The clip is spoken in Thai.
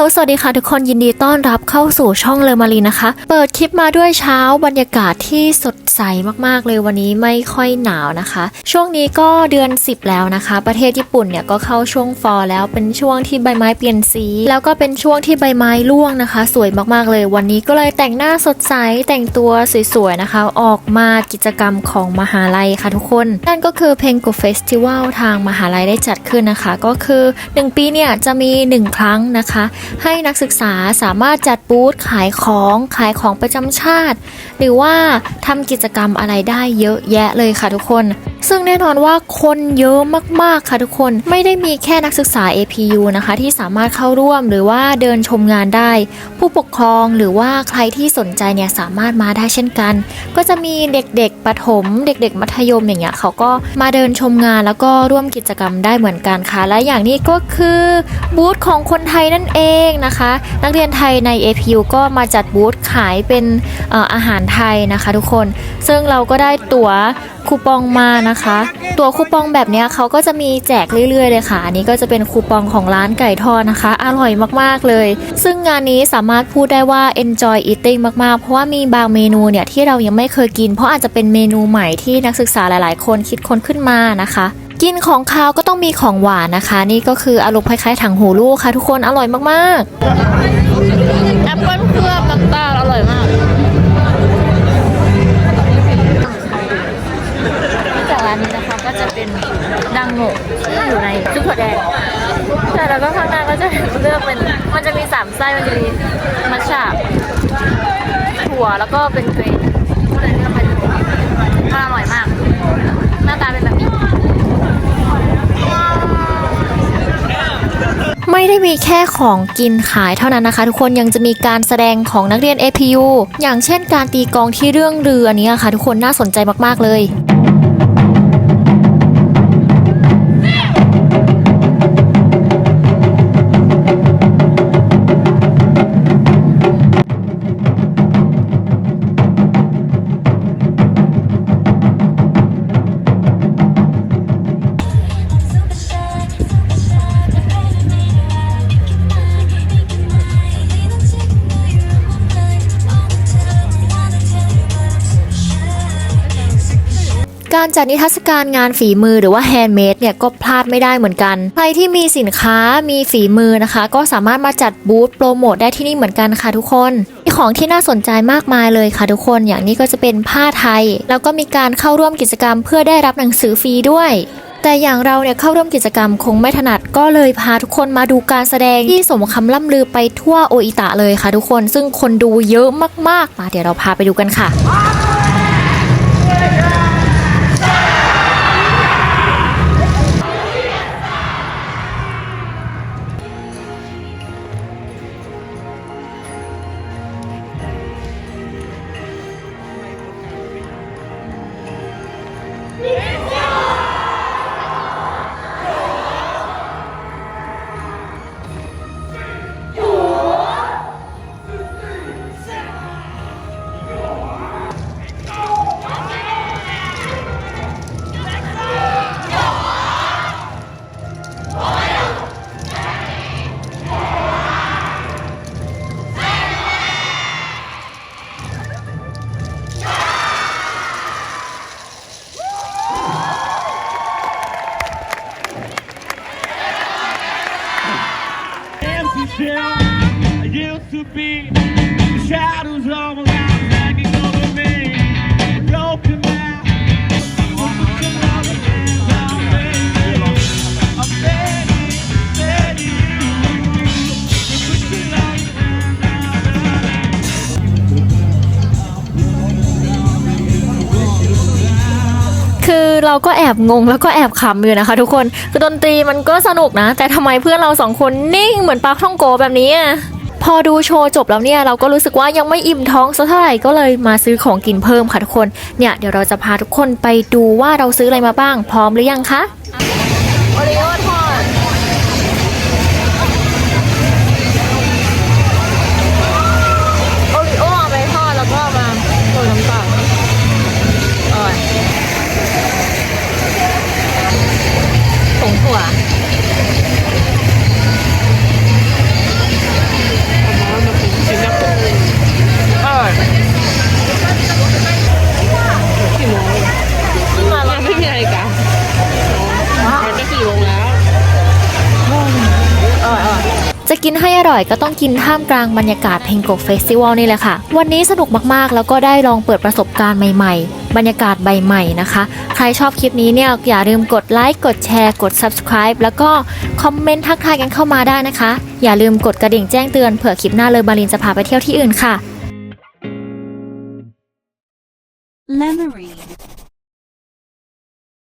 สวัสดีค่ะทุกคนยินดีต้อนรับเข้าสู่ช่องเลอมารีนะคะ เปิดคลิปมาด้วยเช้าบรรยากาศที่สดใสมากๆเลยวันนี้ไม่ค่อยหนาวนะคะ ช่วงนี้ก็เดือน 10 แล้วนะคะ ประเทศญี่ปุ่นเนี่ยก็เข้าช่วงฟอลแล้วเป็นช่วงที่ใบไม้เปลี่ยนสี แล้วก็เป็นช่วงที่ใบไม้ร่วงนะคะ สวยมากๆเลย วันนี้ก็เลยแต่งหน้าสดใสแต่งตัวสวยๆนะคะ ออกมากิจกรรมของมหาลัยค่ะทุกคน นั่นก็คือเพนโกเฟสติวัลทางมหาลัยได้จัดขึ้นนะคะ ก็คือ 1 ปีเนี่ยจะมี 1 ครั้งนะคะ ให้นักศึกษาสามารถจัดบูธขายของขายของประจำชาติ หรือว่าทำกิจกรรมอะไรได้เยอะแยะเลยค่ะทุกคน ซึ่งแน่นอนว่าคนเยอะมากๆค่ะทุกคนไม่ได้มีแค่นักศึกษา APU นะคะที่สามารถเข้าร่วมหรือว่าเดินชมงานได้ ผู้ปกครองหรือว่าใครที่สนใจเนี่ยสามารถมาได้เช่นกัน ก็จะมีเด็กๆประถม เด็ก ๆ มัธยมอย่างเงี้ยเขาก็มาเดินชมงานแล้วก็ร่วมกิจกรรมได้เหมือนกันค่ะ และอย่างนี้ก็คือบูธของคนไทยนั่นเองนะคะ นักเรียนไทยใน APU ก็มาจัดบูธขายเป็นเอ่ออาหารไทยนะคะ ทุกคน ซึ่งเราก็ได้ตั๋วคูปองมานะคะ ตัวคูปองแบบนี้เขาก็จะมีแจกเรื่อยๆเลยค่ะ อันนี้ก็จะเป็นคูปองของร้านไก่ทอดนะคะ อร่อยมากๆเลย ซึ่งงานนี้สามารถพูดได้ว่า enjoy eating มากๆ เพราะว่ามีบางเมนูเนี่ยที่เรายังไม่เคยกิน เพราะอาจจะเป็นเมนูใหม่ที่นักศึกษาหลายๆ คนคิดค้นขึ้นมานะคะกินของคาวก็ต้องมีของหวานนะคะ นี่ก็คืออารมณ์คล้ายๆถังหูลูกค่ะทุกคนอร่อยมากๆแอปเปิ้ลเคลือบน้ำตาลอร่อยมาก ร้านนี้นะคะก็จะเป็นดังโงะที่อยู่ในซุปถั่วแดงใช่แล้วก็ข้างหน้าก็จะเลือกเป็นมันจะมีสามไส้มันจะมีมัชฉะถั่วแล้วก็เป็นเกรนก็เลยเลือกเป็นมันอร่อยมาก หน้าตาเป็นแบบนี้ไม่ได้มีแค่ของกินขายเท่านั้นนะคะ ทุกคนยังจะมีการแสดงของนักเรียน APU อย่างเช่นการตีกองที่เรื่องเรือนี้ค่ะ ทุกคนน่าสนใจมาก ๆ เลย การจัดนิทรรศการงานฝีมือหรือว่าแฮนด์เมดเนี่ยก็พลาดไม่ได้เหมือนกัน ใครที่มีสินค้ามีฝีมือนะคะ ก็สามารถมาจัดบูธโปรโมทได้ที่นี่เหมือนกันค่ะทุกคนมีของที่น่าสนใจมากมายเลยค่ะทุกคนอย่างนี้ก็จะเป็นผ้าไทย แล้วก็มีการเข้าร่วมกิจกรรมเพื่อได้รับหนังสือฟรีด้วยแต่อย่างเราเนี่ยเข้าร่วมกิจกรรมคงไม่ถนัดก็เลยพาทุกคนมาดูการแสดงที่สมคำล่ำลือไปทั่วโออิตะเลยค่ะทุกคน ซึ่งคนดูเยอะมากๆมาเดี๋ยวเราพาไปดูกันค่ะ used to be the shadows all around hanging over me. Broken now. Put your loving hands on me. I'm begging, begging you. Put your loving hands on me. คือเราก็แอบงงแล้วก็แอบขำอยู่นะคะ ทุกคน คือดนตรีมันก็สนุกนะ แต่ทำไมเพื่อนเราสองคนนิ่งเหมือนปลาท่องโกแบบนี้อะ พอดูโชว์จบแล้วเนี่ยเราก็รู้สึกว่ายังไม่อิ่มท้องสักเท่าไหร่ก็เลยมาซื้อของกินเพิ่มค่ะทุกคน เนี่ยเดี๋ยวเราจะพาทุกคนไปดูว่าเราซื้ออะไรมาบ้าง พร้อมหรือยังคะโอริโอทอดโอริโอเอาไปทอดแล้วก็มาโรยน้ำตาลอร่อยผงถั่ว จะกินให้อร่อยก็ต้องกินท่ามกลางบรรยากาศเพลงกกเฟสติวัลนี่แหละค่ะ วันนี้สนุกมากๆ แล้วก็ได้ลองเปิดประสบการณ์ใหม่ๆ บรรยากาศใบใหม่นะคะ ใครชอบคลิปนี้เนี่ยอย่าลืมกดไลค์กดแชร์ กด subscribe แล้วก็คอมเมนต์ทักทายกันเข้ามาได้นะคะ อย่าลืมกดกระดิ่งแจ้งเตือนเผื่อคลิปหน้าเลยบาลินจะพาไปเที่ยวที่อื่นค่ะ